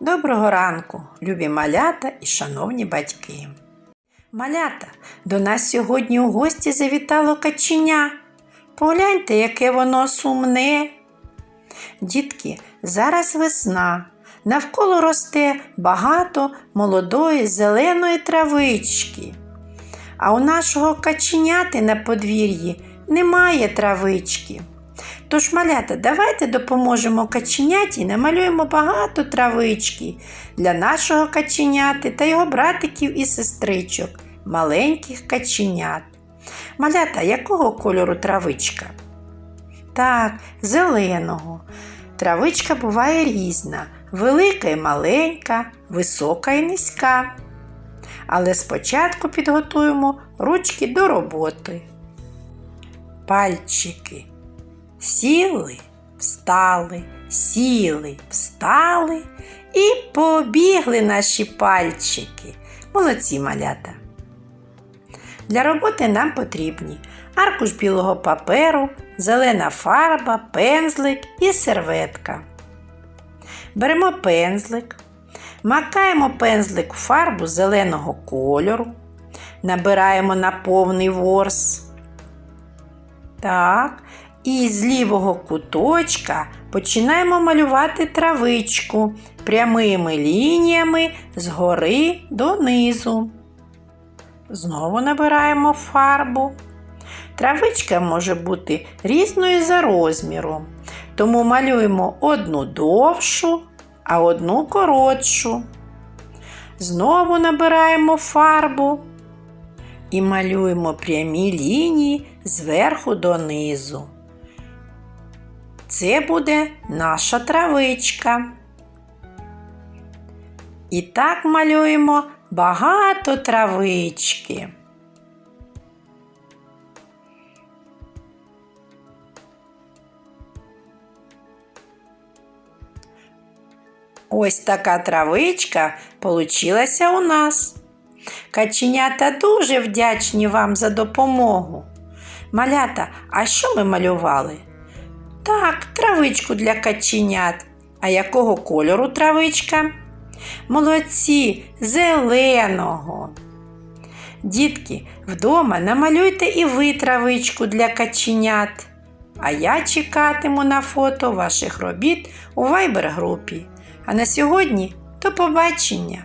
Доброго ранку, любі малята і шановні батьки. Малята, до нас сьогодні у гості завітало каченя. Погляньте, яке воно сумне. Дітки, зараз весна. Навколо росте багато молодої зеленої травички. А у нашого каченяти на подвір'ї немає травички. Тож, малята, давайте допоможемо каченяті намалюємо багато травички для нашого каченяти та його братиків і сестричок, маленьких каченят. Малята, якого кольору травичка? Так, зеленого. Травичка буває різна, велика і маленька, висока і низька. Але спочатку підготуємо ручки до роботи. Пальчики. Сіли, встали, сіли, встали і побігли наші пальчики. Молодці малята. Для роботи нам потрібні аркуш білого паперу, зелена фарба, пензлик і серветка. Беремо пензлик, макаємо пензлик в фарбу зеленого кольору, набираємо на повний ворс. Так, і з лівого куточка починаємо малювати травичку прямими лініями згори донизу. Знову набираємо фарбу. Травичка може бути різною за розміром, тому малюємо одну довшу, а одну коротшу. Знову набираємо фарбу і малюємо прямі лінії зверху донизу. Це буде наша травичка. І так малюємо багато травички. Ось така травичка получилася у нас. Каченята дуже вдячні вам за допомогу. Малята, а що ми малювали? Так, травичку для каченят. А якого кольору травичка? Молодці, зеленого. Дітки, вдома намалюйте і ви травичку для каченят. А я чекатиму на фото ваших робіт у вайбер групі. А на сьогодні до побачення!